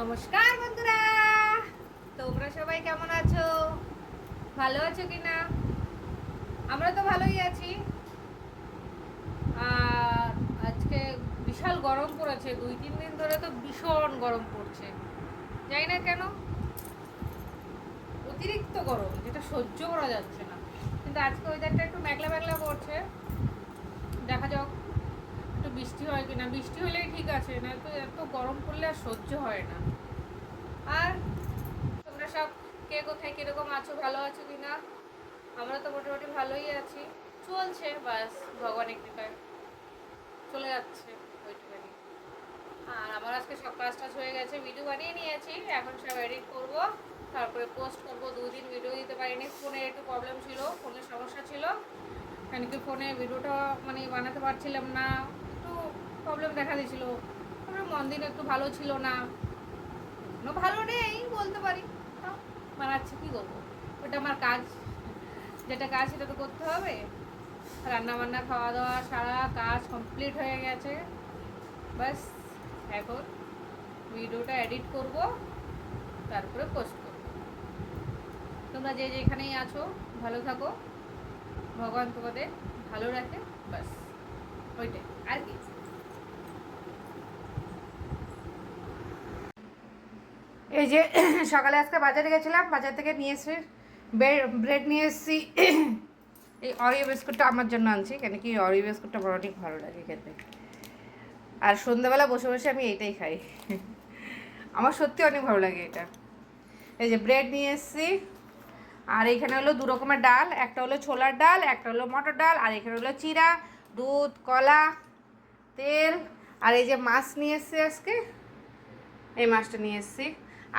নমস্কার বন্ধুরা। তোমরা সবাই কেমন আছো? ভালো আছো কি না আমরা তো ভালোই আছি। আর আজকে বিশাল গরম পড়েছে। দুই, তিন দিন ধরে তো ভীষণ গরম পড়ছে। জানি না কেন? অতিরিক্ত গরম, যেটা সহ্য করা যাচ্ছে না। কিন্তু আজকে ওয়েদারটা একটু মেঘলা মেঘলা করছে দেখা যাক একটু কিনা বৃষ্টি হলেই ঠিক আছে না তো এত গরম পড়লে আর সহ্য হয় না। আর তোমরা সব কে কোথায় কীরকম আছো, ভালো আছো কি না আমরা তো মোটামুটি ভালোই আছি। চলছে, বাস ভগবানের কৃপায় চলে যাচ্ছে ওইটুখানি। আর আমার আজকে সব কাজ টাজ হয়ে গেছে ভিডিও বানিয়ে নিয়েছি, এখন সব এডিট করব। তারপরে পোস্ট করব, দুদিন ভিডিও দিতে পারিনি ফোনে একটু প্রবলেম ছিল ফোনের সমস্যা ছিল। কেন কি ফোনে ভিডিওটা মানে বানাতে পারছিলাম না, একটু প্রবলেম দেখা দিয়েছিল। তারপরে মন দিন একটু ভালো ছিল না। ভালো নেই বলতে পারি। বানাচ্ছি, কী করব? ওটা আমার কাজ। যেটা কাজ সেটা তো করতে হবে। রান্না বান্না খাওয়া দাওয়া সারা কাজ কমপ্লিট হয়ে গেছে। বাস এখন ভিডিওটা এডিট করব, তারপরে পোস্ট করব। তোমরা যে যেখানেই আছো, ভালো থাকো। ভগবান তোমাদের ভালো রাখে। বাস ওইটাই। আর কি? এই যে, সকালে আজকে বাজারে গেছিলাম, বাজার থেকে নিয়ে এসে ব্রেড নিয়ে এসেছি। এই অরিও বিস্কুটটা আমার জন্য আনছি, কেন কি অরিও বিস্কুটটা আমার অনেক ভালো লাগে খেতে। আর সন্ধ্যাবেলা বসে বসে আমি এইটাই খাই। আমার সত্যি অনেক ভালো লাগে এটা। এই যে ব্রেড নিয়ে এসেছি, আর এখানে হলো দু রকমের ডাল, একটা হলো ছোলার ডাল, একটা হলো মটর ডাল, আর এখানে হলো চিরা, দুধ, কলা, তেল, আর এই যে মাছ নিয়ে এসেছি আজকে, এই মাছটা নিয়ে এসেছি।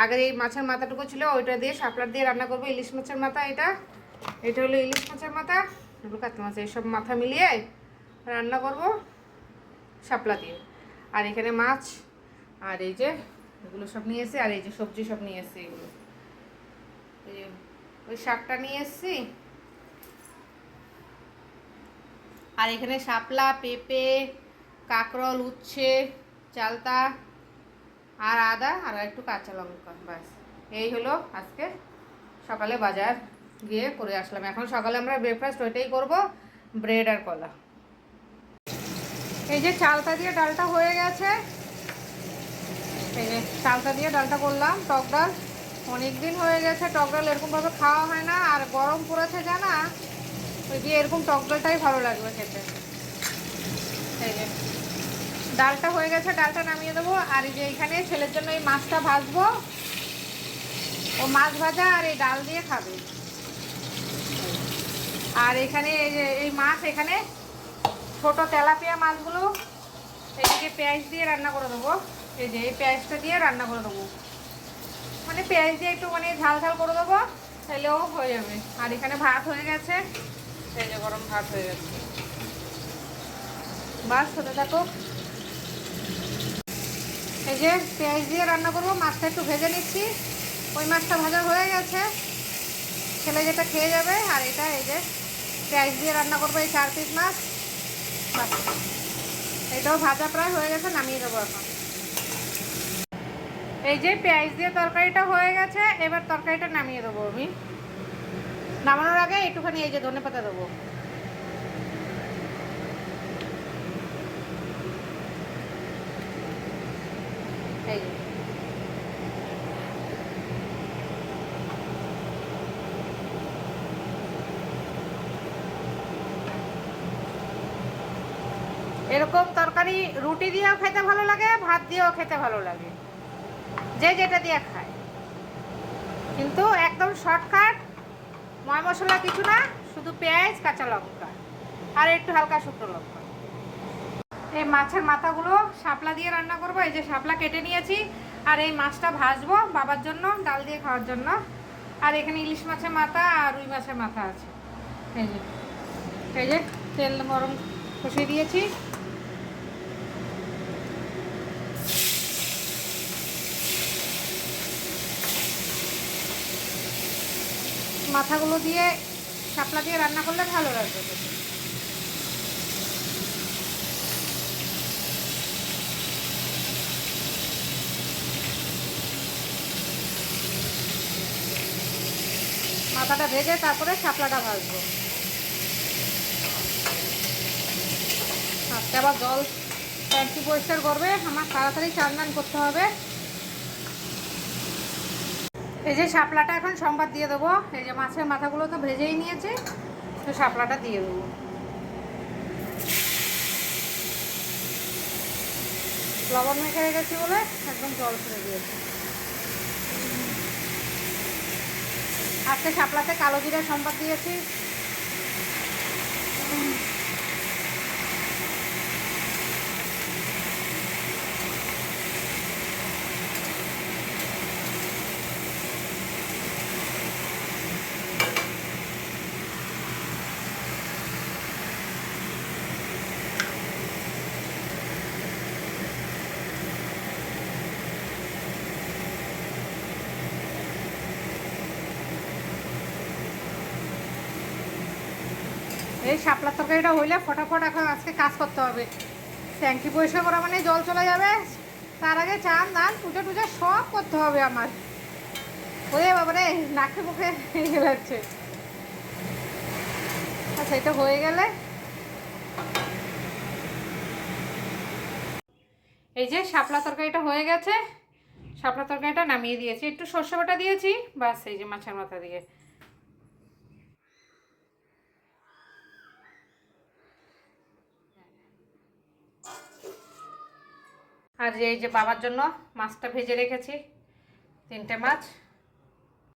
আগের এই মাছের মাথাটুকু ছিল, ওইটা দিয়ে শাপলার দিয়ে রান্না করব। ইলিশ মাছের মাথা এটা। এটা হলো ইলিশ মাছের মাথা। এগুলো কাতলা মাছ এইসব মাথা মিলিয়ে রান্না করব শাপলা দিয়ে। আর এখানে মাছ, আর এই যে এগুলো সব নিয়ে এসে আর এই যে সবজি সব নিয়ে এসেছি এগুলো। ওই শাকটা নিয়ে এসেছি। আর এখানে শাপলা, পেঁপে, কাঁকরোল, উচ্ছে, চালতা আর আদা আর একটু কাঁচা লঙ্কা, ব্যাস। এই হলো আজকে। সকালে বাজার গিয়ে করে আসলাম। এখন সকালে আমরা ব্রেকফাস্ট ওইটাই করব ব্রেড আর কলা। এই যে চালতা দিয়ে ডালটা হয়ে গেছে। এই যে চালতা দিয়ে ডালটা করলাম, টক ডাল। অনেক দিন হয়ে গেছে, টক ডাল এরকমভাবে খাওয়া হয় না। আর গরম পড়েছে জানা? ওই দিয়ে এরকম টক ডালটাই ভালো লাগবে খেতে। এই যে ডালটা হয়ে গেছে, ডালটা নামিয়ে দেবো। আর এই যে এখানে ছেলের জন্য এই মাছটা ভাজবো। ও মাছ ভাজা আর এই ডাল দিয়ে খাবে। আর এখানে এই মাছ, এখানে ছোট তেলাপিয়া মাছগুলো, এদিকে পেঁয়াজ দিয়ে রান্না করে দেবো। এই যে এই পেঁয়াজটা দিয়ে রান্না করে দেবো। মানে পেঁয়াজ দিয়ে একটু মানে ঝাল ঝাল করে দেবো তাহলেও হয়ে যাবে। আর এখানে ভাত হয়ে গেছে। এই যে গরম ভাত হয়ে গেছে। বাস, হতে থাকো এই যে পেঁয়াজ দিয়ে রান্না করব, মাছটা একটু ভেজে নিচ্ছি। ওই মাছটা ভাজা হয়ে গেছে। ছেলে যেটা খেয়ে যাবে, আর এটা এই যে পেঁয়াজ দিয়ে রান্না করব, এই চার পিস মাছ। এটাও ভাজা প্রায় হয়ে গেছে, নামিয়ে দেবো এখন। এই যে পেঁয়াজ দিয়ে তরকারিটা হয়ে গেছে, এবার তরকারিটা নামিয়ে দেবো আমি। নামানোর আগে একটুখানি এই যে ধনে পাতা দেবো। এরকম তরকারি রুটি দিয়েও খেতে ভালো লাগে, ভাত দিয়েও খেতে ভালো লাগে। যে যেটা দিয়ে খায়। কিন্তু একদম শর্টকাট, ময় মশলা কিছু না, শুধু পেঁয়াজ, কাঁচা লঙ্কা, আর একটু হালকা শুকনো লঙ্কা। এই মাছের মাথাগুলো শাপলা দিয়ে রান্না করব, এই যে শাপলা কেটে নিয়েছি, আর এই মাছটা ভাজবো বাবার জন্য, ডাল দিয়ে খাওয়ার জন্য। আর এখানে ইলিশ মাছের মাথা আর রুই মাছের মাথা আছে। এই যে এই যে তেল গরম কষিয়ে দিয়েছি। মাথাগুলো দিয়ে শাপলা দিয়ে রান্না করলে ভালো লাগবে। মাথাটা ভেজে তারপরে শাপলাটা ভাজবো। আজকে আবার জল ট্যাঙ্কি পরিষ্কার করবে, আমার তাড়াতাড়ি চান করতে হবে। এই যে শাপলাটা এখন সংবাদ দিয়ে দেবো। এই যে মাছের মাথাগুলো তো ভেজেই নিয়েছে, তো শাপলাটা দিয়ে দেবো। লবণ মেখে রেখেছি বলে একদম জল ফেলে দিয়েছি। আজকে শাপলাতে কালো জিরা সম্বাদ দিয়েছি। এই শাপলার তরকারিটা হইলে ফটাফট এখন আজকে কাজ করতে হবে। ট্যাঙ্কি পরিষ্কার করা মানে জল চলে যাবে। তার আগে চান দান পুজো টুজো সব করতে হবে আমার। ওরে বাবারে, নাকে মুখে যাচ্ছে আচ্ছা এটা হয়ে গেলে। এই যে শাপলা তরকারিটা হয়ে গেছে। শাপলা তরকারিটা নামিয়ে দিয়েছি। একটু সর্ষে বাটা দিয়েছি, বাস এই যে মাছের মাথা দিয়ে। আর এই যে বাবার জন্য মাছটা ভেজে রেখেছি তিনটে মাছ।